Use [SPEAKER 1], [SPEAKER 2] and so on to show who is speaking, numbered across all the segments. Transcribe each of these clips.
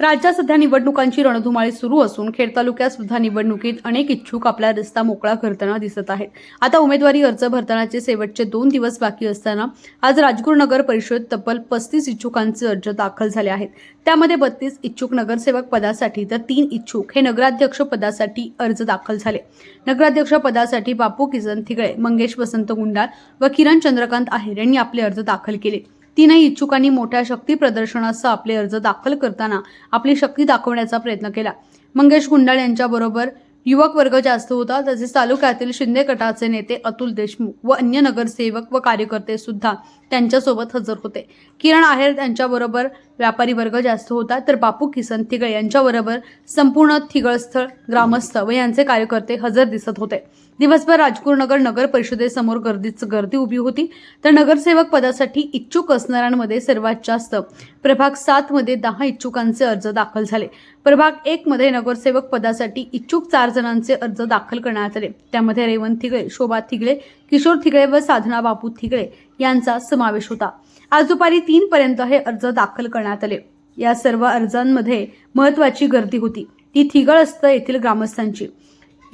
[SPEAKER 1] राज्यात सध्या निवडणुकांची रणधुमाळी सुरू असून खेड तालुक्यात सुद्धा निवडणुकीत अनेक इच्छुक आपला रस्ता मोकळा करताना दिसत आहेत. आता उमेदवारी अर्ज भरतानाचे शेवटचे दोन दिवस बाकी असताना आज राजगुरू नगर परिषद तब्बल पस्तीस इच्छुकांचे अर्ज दाखल झाले आहेत. त्यामध्ये बत्तीस इच्छुक नगरसेवक पदासाठी तर तीन इच्छुक हे नगराध्यक्ष पदासाठी अर्ज दाखल झाले. नगराध्यक्ष पदासाठी बापू किसन थिगळे मंगेश वसंत गुंडाळ व किरण चंद्रकांत आहेर यांनी आपले अर्ज दाखल केले. तीनही इच्छुकांनी मोठ्या शक्ती प्रदर्शनासह आपले अर्ज दाखल करताना आपली शक्ती दाखवण्याचा प्रयत्न केला. मंगेश गुंडाळ यांच्याबरोबर युवक वर्ग जास्त होता तसेच तालुक्यातील शिंदे गटाचे नेते अतुल देशमुख व अन्य नगरसेवक व कार्यकर्ते सुद्धा त्यांच्यासोबत हजर होते. किरण आहेर यांच्याबरोबर व्यापारी वर्ग जास्त होता तर बापू किसन थिगळे यांच्याबरोबर संपूर्ण थिगळस्थळ ग्रामस्थ व यांचे कार्यकर्ते हजर दिसत होते. दिवसभर राजगुरुनगर नगर परिषदेसमोर गर्दीच गर्दी उभी होती. तर नगरसेवक पदासाठी इच्छुक असणाऱ्यांमध्ये सर्वात जास्त प्रभाग सात मध्ये दहा इच्छुकांचे अर्ज दाखल झाले. प्रभाग एक मध्ये नगरसेवक पदासाठी इच्छुक चार जणांचे अर्ज दाखल करण्यात आले. त्यामध्ये रेवंत थिगळे शोभा थिगळे किशोर थिगळे व साधना बापू थिगळे यांचा समावेश होता. आज दुपारी तीन पर्यंत हे अर्ज दाखल करण्यात आले. या सर्व अर्जांमध्ये महत्वाची गर्दी होती. ती थिगळ असतं येथील ग्रामस्थांची.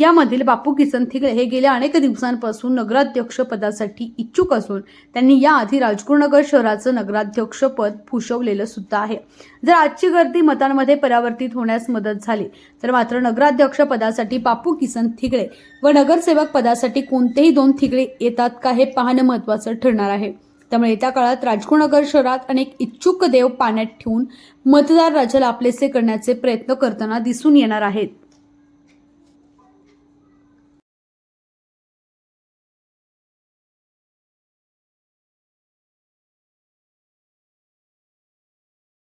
[SPEAKER 1] यामधील बापू किसन थिगळे हे गेल्या अनेक दिवसांपासून नगराध्यक्ष पदासाठी इच्छुक असून त्यांनी याआधी राजगुरुनगर शहराचं नगराध्यक्ष पद भूषवलेलं सुद्धा आहे. जर आजची गर्दी मतांमध्ये परावर्तित होण्यास मदत झाली तर मात्र नगराध्यक्ष पदासाठी बापू किसन थिगळे व नगरसेवक पदासाठी कोणतेही दोन थिगळे येतात का हे पाहणं महत्त्वाचं ठरणार आहे. त्यामुळे येत्या काळात राजगुरुनगर शहरात अनेक इच्छुक देव पाण्यात ठेवून मतदार राजाला आपलेसे करण्याचे प्रयत्न करताना दिसून येणार आहेत.